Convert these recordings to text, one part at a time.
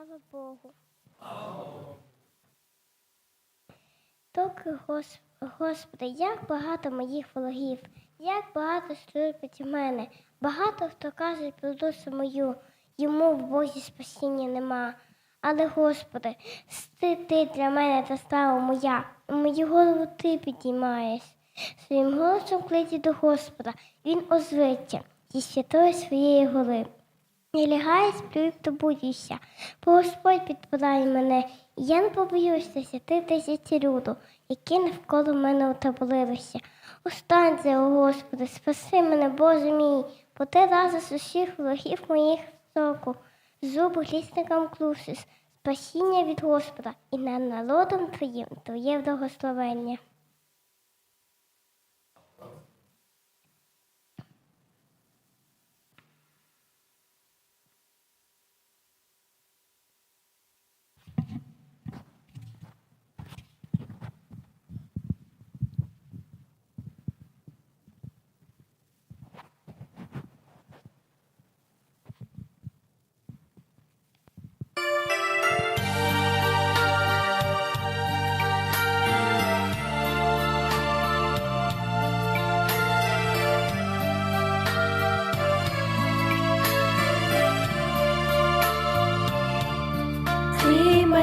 Слава Богу. Доки, Гос... Господи, як багато моїх ворогів, як багато слюбить мене, багато хто каже про душу мою, йому в Бозі спасіння нема. Але, Господи, ти, ти для мене та слава моя, і мою голову ти підіймаєш. Своїм голосом клиті до Господа, Він озвиться зі святої своєї гори. Не лягає, сплю, і пробудюся, бо Господь підпирає мене, і я не побоюся святи тисячі люду, які навколо мене отаборилися. Останься, о Господи, спаси мене, Боже мій, бо ти разом з усіх ворогів моїх соку, зуби лісникам клусиш, спасіння від Господа і над народом Твоїм Твоє благословення.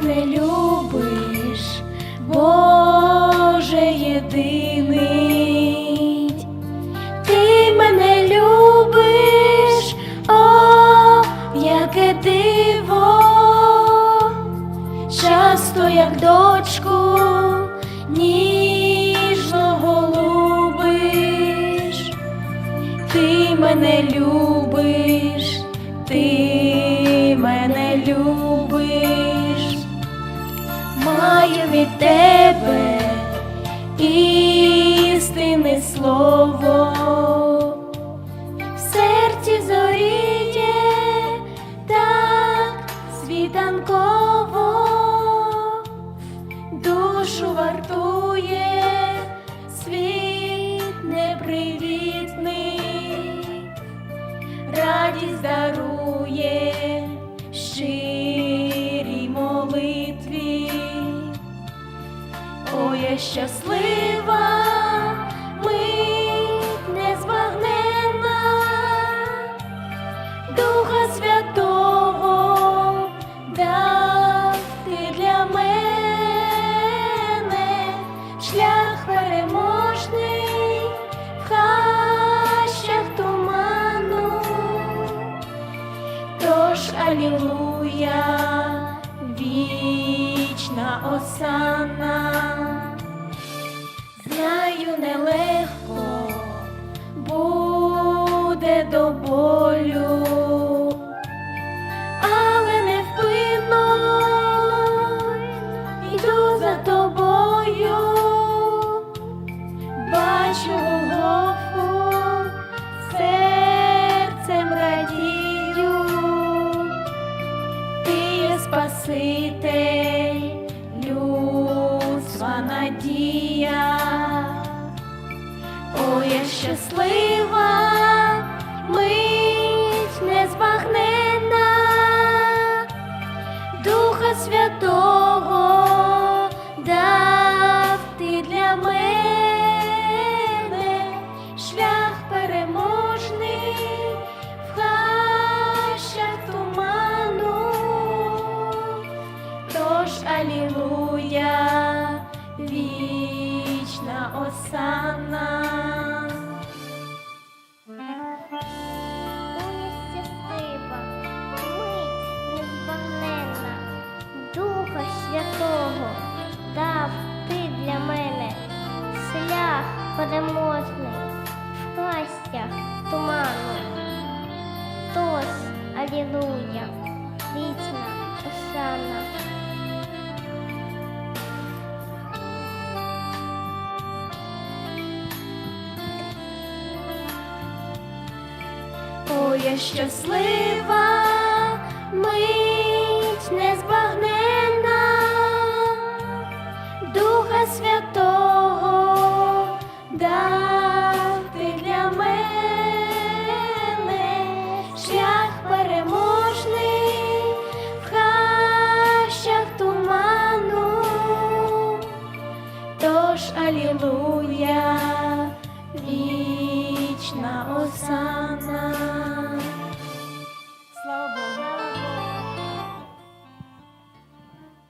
Мене любиш, Боже єдиний. Ти мене любиш, о, яке диво, часто як дочку ніжно голубиш. Ти мене любиш, ти мене любиш, маю від тебе істинне слово, в серці зоріє так світанково, Я щаслива, мить незбагненна, Духа Святого дав ти для мене. Шлях переможний в хащах туману. Тож алілуя, вічна осана, надія. О, я щаслива, мить незбагненна, Духа Святого Уність щаслива, мить незбагненна, Духа Святого дав ти для мене шлях переможний в хастях туману. Тож, алілуя, вічна осана. дарує щаслива мить незбагненна Духа Святого дати для мене шлях переможний в хащах туману, тож алілуя.